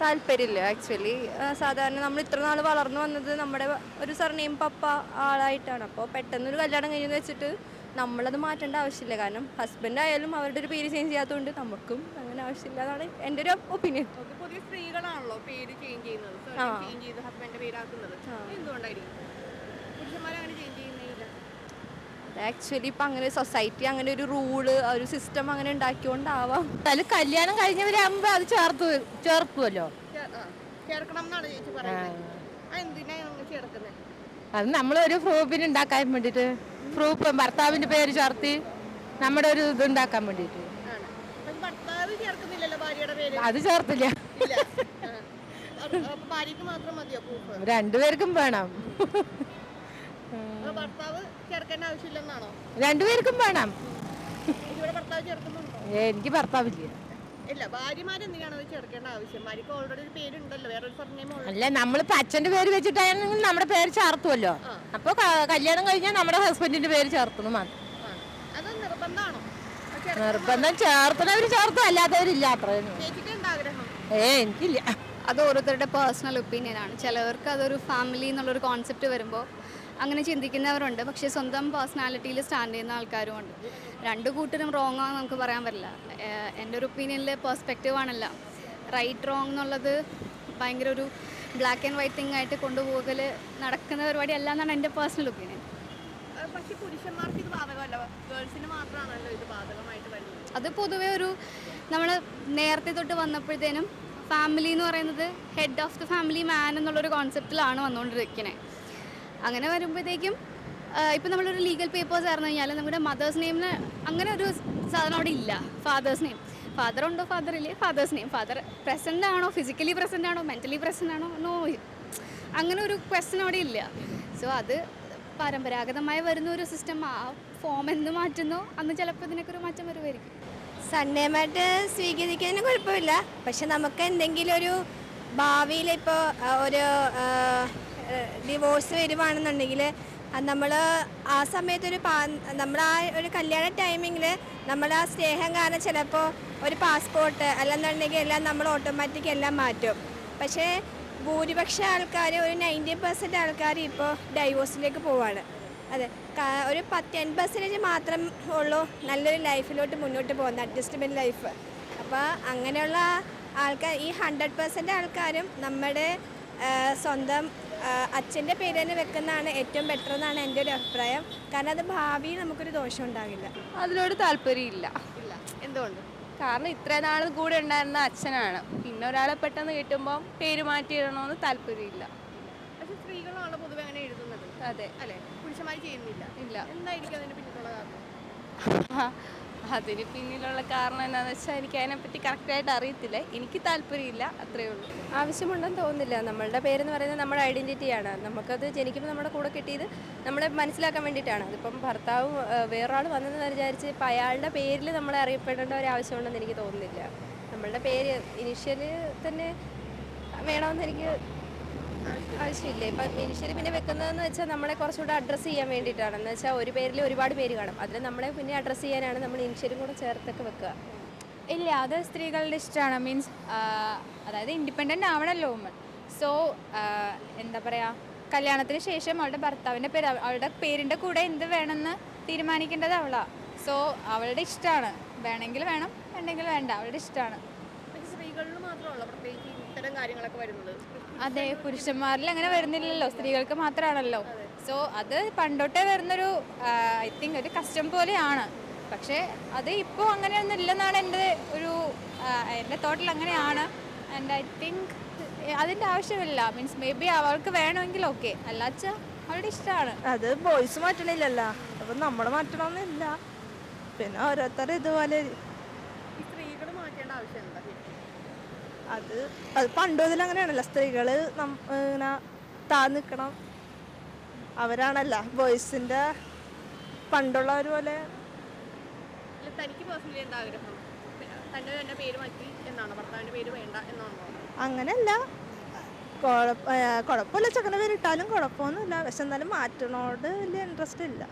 താല്പര്യമില്ല ആക്ച്വലി സാധാരണ നമ്മൾ ഇത്ര നാൾ വളർന്നു വന്നത് നമ്മുടെ ഒരു സർനെയിം പപ്പ ആളായിട്ടാണ്. അപ്പോൾ പെട്ടെന്ന് ഒരു കല്യാണം കഴിഞ്ഞെന്ന് വെച്ചിട്ട് നമ്മളത് മാറ്റേണ്ട ആവശ്യമില്ല. കാരണം ഹസ്ബൻഡ് ആയാലും അവരുടെ ഒരു പേര് ചേഞ്ച് ചെയ്യാത്തതുകൊണ്ട് നമുക്കും അങ്ങനെ ആവശ്യമില്ല. എന്നാണ് എന്റെ ഒരു ഒപ്പീനിയൻ പുതിയ സ്ത്രീകളാണല്ലോ പേര് ചേഞ്ച് ചെയ്യുന്നത്. ചേഞ്ച് ചെയ്ത് ഹസ്ബൻഡിന്റെ പേരാക്കുന്നത്. എന്തുകൊണ്ടായിരിക്കും? പുരുഷന്മാരെ അങ്ങനെ ചേഞ്ച് ചെയ്യുന്നില്ല ആക്ച്വലി ഇപ്പം അങ്ങനെ സൊസൈറ്റി അങ്ങനെ ഒരു റൂൾ ഒരു സിസ്റ്റം അങ്ങനെ ഉണ്ടാക്കിയോണ്ടാവാം. അത് കല്യാണം കഴിഞ്ഞവരാകുമ്പോ അത് ചേർത്ത് ചേർക്കുമല്ലോ ചേർക്കണം എന്നാണ് ചേച്ചി പറയുന്നത്. അത് നമ്മളൊരു ഒരു പ്രൂഫിന് ഉണ്ടാക്കാൻ വേണ്ടിയിട്ട് പ്രൂഫ് ഭർത്താവിന്റെ പേര് ചേർത്തി നമ്മുടെ ഒരു ഇത് ഉണ്ടാക്കാൻ വേണ്ടിയിട്ട്. ആണ്. പക്ഷെ ഭർത്താവ് ചേർക്കുന്നില്ലല്ലോ ഭാര്യയുടെ പേര്? അത് ചേർത്തില്ല. രണ്ടുപേർക്കും വേണം. ഭർത്താവ് ചേർക്കേണ്ട ആവശ്യമില്ലെന്നാണോ? രണ്ടുപേർക്കും വേണം. ഇവിടെ ഭർത്താവ് ചേർക്കുന്നുണ്ടോ? എനിക്ക് ഭർത്താവില്ല. ഇല്ല ചേർക്കേണ്ട ആവശ്യം? ഭാര്യക്ക് ഓൾറെഡി ഒരു പേരുണ്ടല്ലോ വേറൊരു സർനെയിം അല്ല നമ്മളിപ്പോ അച്ഛന്റെ പേര് വെച്ചിട്ടായിരുന്നെങ്കിൽ നമ്മുടെ പേര് ചേർത്തുമല്ലോ അപ്പൊ കല്യാണം കഴിഞ്ഞാൽ നമ്മുടെ ഹസ്ബൻഡിന്റെ പേര് മാത്രം. അത് നിർബന്ധമാണോ നിർബന്ധം ചേർത്തണവര് ചേർത്തും അല്ലാത്തവരില്ല അത്രയും ഏ എനിക്കില്ല. അത് ഓരോരുത്തരുടെ പേഴ്സണൽ ഒപ്പീനിയൻ ആണ്. ചിലവർക്ക് അതൊരു ഫാമിലി എന്നുള്ളൊരു കോൺസെപ്റ്റ് വരുമ്പോൾ അങ്ങനെ ചിന്തിക്കുന്നവരുണ്ട്. പക്ഷേ സ്വന്തം പേഴ്സണാലിറ്റിയിൽ സ്റ്റാൻഡ് ചെയ്യുന്ന ആൾക്കാരുമുണ്ട്. രണ്ട് കൂട്ടരും റോങ് ആണെന്ന് നമുക്ക് പറയാൻ പറ്റില്ല. എന്റെ ഒരു ഒപ്പീനിയനിൽ പെർസ്പെക്റ്റീവ് ആണല്ല. റൈറ്റ് റോങ് എന്നുള്ളത് ഭയങ്കര ഒരു ബ്ലാക്ക് ആൻഡ് വൈറ്റ് തിങ് ആയിട്ട് കൊണ്ടുപോകൽ നടക്കുന്ന പരിപാടി അല്ല എന്നാണ് എന്റെ പേഴ്സണൽ ഒപ്പീനിയൻ പക്ഷെ പുരുഷന്മാർക്ക് ഇത് ബാധകമല്ല. ഗേൾസിന് മാത്രമാണല്ലോ ഇത് ബാധകമായിട്ട് വരുന്നത്. അത് പൊതുവേ ഒരു നമ്മൾ നേരത്തെ തൊട്ട് വന്നപ്പോഴത്തേനും ഫാമിലി എന്ന് പറയുന്നത് head of the family man എന്നുള്ളൊരു കോൺസെപ്റ്റിലാണ് വന്നുകൊണ്ടിരിക്കുന്നത് അങ്ങനെ വരുമ്പോഴത്തേക്കും ഇപ്പം നമ്മളൊരു ലീഗൽ പേപ്പേഴ്സ് ആയിരുന്നു കഴിഞ്ഞാൽ നമ്മുടെ മദേഴ്സ് നെയിമിന് അങ്ങനെ ഒരു സാധനം അവിടെ ഇല്ല. ഫാദേഴ്സ് നെയിം ഫാദർ ഉണ്ടോ ഫാദർ ഇല്ലേ? ഫാദേഴ്സ് നെയിം ഫാദർ പ്രസന്റ് ആണോ? ഫിസിക്കലി പ്രസന്റ് ആണോ? മെന്റലി പ്രസന്റ് ആണോ? നോ അങ്ങനെ ഒരു ക്വസ്റ്റൻ അവിടെ ഇല്ല. സോ അത് പരമ്പരാഗതമായി വരുന്ന ഒരു സിസ്റ്റം ആ ഫോം എന്ന് മാറ്റുന്നു? അന്ന് ചിലപ്പോൾ ഇതിനൊക്കെ ഒരു മാറ്റം വരുമായിരിക്കും സൺഡേമായിട്ട് സ്വീകരിക്കുന്നതിന് കുഴപ്പമില്ല. പക്ഷെ നമുക്ക് എന്തെങ്കിലും ഒരു ഭാവിയിൽ ഇപ്പോൾ ഒരു ഡിവോഴ്സ് വരുവാണെന്നുണ്ടെങ്കിൽ നമ്മൾ ആ സമയത്തൊരു പാ നമ്മൾ ആ ഒരു കല്യാണ ടൈമിങ്ങിൽ നമ്മൾ ആ സ്നേഹം കാരണം ചിലപ്പോൾ ഒരു പാസ്പോർട്ട് അല്ലെന്നുണ്ടെങ്കിൽ എല്ലാം നമ്മൾ ഓട്ടോമാറ്റിക് എല്ലാം മാറ്റും. പക്ഷേ ഭൂരിപക്ഷ ആൾക്കാർ ഒരു നയന്റി പെർസെന്റ് ആൾക്കാർ ഇപ്പോൾ ഡൈവോഴ്സിലേക്ക് പോവാണ്. അതെ ഒരു പത്ത് ടെൻ പെർസെന്റേജ് മാത്രം ഉള്ളൂ നല്ലൊരു ലൈഫിലോട്ട് മുന്നോട്ട് പോകുന്നത് അഡ്ജസ്റ്റ്മെന്റ് ലൈഫ് അപ്പോൾ അങ്ങനെയുള്ള ആൾക്കാർ ഈ ഹൺഡ്രഡ് പെർസെന്റ് ആൾക്കാരും നമ്മുടെ സ്വന്തം അച്ഛന്റെ പേര് തന്നെ വെക്കുന്നതാണ് ഏറ്റവും ബെറ്റർ എന്നാണ് എന്റെ ഒരു അഭിപ്രായം. കാരണം അത് ഭാവിയിൽ നമുക്കൊരു ദോഷം ഉണ്ടാകില്ല അതിനോട് താല്പര്യമില്ല ഇല്ല. എന്തുകൊണ്ട്? കാരണം ഇത്ര നാൾ കൂടെ ഉണ്ടായിരുന്ന അച്ഛനാണ്. പിന്നെ ഒരാളെ പെട്ടെന്ന് കിട്ടുമ്പോൾ പേര് മാറ്റി മാറ്റിയിടണമെന്ന് താല്പര്യമില്ല പക്ഷെ സ്ത്രീകളാണ് പൊതുവെ അങ്ങനെ എഴുതുന്നത്. അതെ. അല്ലെ? പുരുഷന്മാർ ചെയ്യുന്നില്ല. ഇല്ല. എന്തായിരിക്കും അതിന് പിന്നിലുള്ള കാരണം? അതിന് പിന്നിലുള്ള കാരണം എന്താണെന്ന് വെച്ചാൽ എനിക്ക് അതിനെപ്പറ്റി കറക്റ്റായിട്ട് അറിയത്തില്ല. എനിക്ക് താല്പര്യമില്ല അത്രയേ ഉള്ളൂ. ആവശ്യമുണ്ടെന്ന് തോന്നുന്നില്ല. നമ്മളുടെ പേരെന്ന് പറയുന്നത് നമ്മുടെ ഐഡന്റിറ്റിയാണ് നമുക്കത് ജനിക്കുമ്പോൾ നമ്മുടെ കൂടെ കിട്ടിയത് നമ്മളെ മനസ്സിലാക്കാൻ വേണ്ടിയിട്ടാണ്. അതിപ്പം ഭർത്താവ് വേറൊരാൾ വന്നെന്ന് വിചാരിച്ച് ഇപ്പം അയാളുടെ പേരിൽ നമ്മളെ അറിയപ്പെടേണ്ട ഒരു ആവശ്യമുണ്ടെന്ന് എനിക്ക് തോന്നുന്നില്ല. നമ്മളുടെ പേര് ഇനിഷ്യലി തന്നെ വേണമെന്ന് എനിക്ക് ആവശ്യമില്ല? ഇപ്പം ഇനിഷ്യൽ പിന്നെ വെക്കുന്നതെന്ന് വെച്ചാൽ നമ്മളെ കുറച്ചുകൂടെ അഡ്രസ്സ് ചെയ്യാൻ വേണ്ടിയിട്ടാണ്. എന്ന് വെച്ചാൽ ഒരു പേരിൽ ഒരുപാട് പേര് കാണും. അതിൽ നമ്മളെ പിന്നെ അഡ്രസ്സ് ചെയ്യാനാണ് നമ്മൾ ഇനിഷ്യലും കൂടെ ചേർത്തൊക്കെ വെക്കുക. ഇല്ല അത് സ്ത്രീകളുടെ ഇഷ്ടമാണ്. മീൻസ് അതായത് ഇൻഡിപെൻഡന്റ് ആവണമല്ലോ ഉമ്മൻ സോ എന്താ പറയുക കല്യാണത്തിന് ശേഷം അവളുടെ ഭർത്താവിന്റെ പേര് അവ- അവളുടെ പേരിന്റെ കൂടെ എന്ത് വേണമെന്ന് തീരുമാനിക്കേണ്ടത് അവളാണ് സോ അവളുടെ ഇഷ്ടമാണ്. വേണമെങ്കിൽ വേണം വേണ്ടെങ്കിൽ വേണ്ട. അവളുടെ ഇഷ്ടമാണ്. സ്ത്രീകളിൽ മാത്രമല്ല പ്രത്യേകിച്ച് ഇത്തരം കാര്യങ്ങളൊക്കെ വരുന്നത്? അതെ പുരുഷന്മാരിൽ അങ്ങനെ വരുന്നില്ലല്ലോ. സ്ത്രീകൾക്ക് മാത്രമാണല്ലോ സോ അത് പണ്ടോട്ടേ വരുന്നൊരു ഐ തിങ്ക് ഒരു കസ്റ്റം പോലെയാണ്. പക്ഷേ അത് ഇപ്പോൾ അങ്ങനെയൊന്നും ഇല്ലെന്നാണ് എന്റെ ഒരു എന്റെ തോട്ടിൽ അങ്ങനെയാണ്. ആൻഡ് ഐ തിങ്ക് അതിന്റെ ആവശ്യമില്ല. മീൻസ് മേ ബി അവൾക്ക് വേണമെങ്കിൽ ഓക്കെ അല്ലാച്ച അവളുടെ ഇഷ്ടമാണ്. അത് ബോയ്സ് മാറ്റണില്ലല്ലോ. അപ്പം നമ്മൾ മാറ്റണമെന്നില്ല പിന്നെ ഓരോരുത്തർ ഇതുപോലെ സ്ത്രീകൾ മാറ്റേണ്ട ആവശ്യം എന്താ? അത് അത് പണ്ട് മുതൽ അങ്ങനെയാണല്ലോ സ്ത്രീകൾ ഇങ്ങനെ താ നിൽക്കണം അവരാണല്ല ബോയ്സിന്റെ പണ്ടുള്ളവർ പോലെ. തനിക്ക് പേഴ്സണലി എന്താ ആഗ്രഹം? തന്റെ തന്നെ പേര് മാറ്റി എന്നാണോ? ഭർത്താവിന്റെ പേര് വേണ്ട എന്നാണ്? അങ്ങനെയല്ല. കുഴപ്പ കുഴപ്പമില്ല. ചക്കന പേരിട്ടാലും കുഴപ്പമൊന്നുമില്ല. പക്ഷെ എന്നാലും മാറ്റണോട് വലിയ ഇൻട്രസ്റ്റ് ഇല്ല.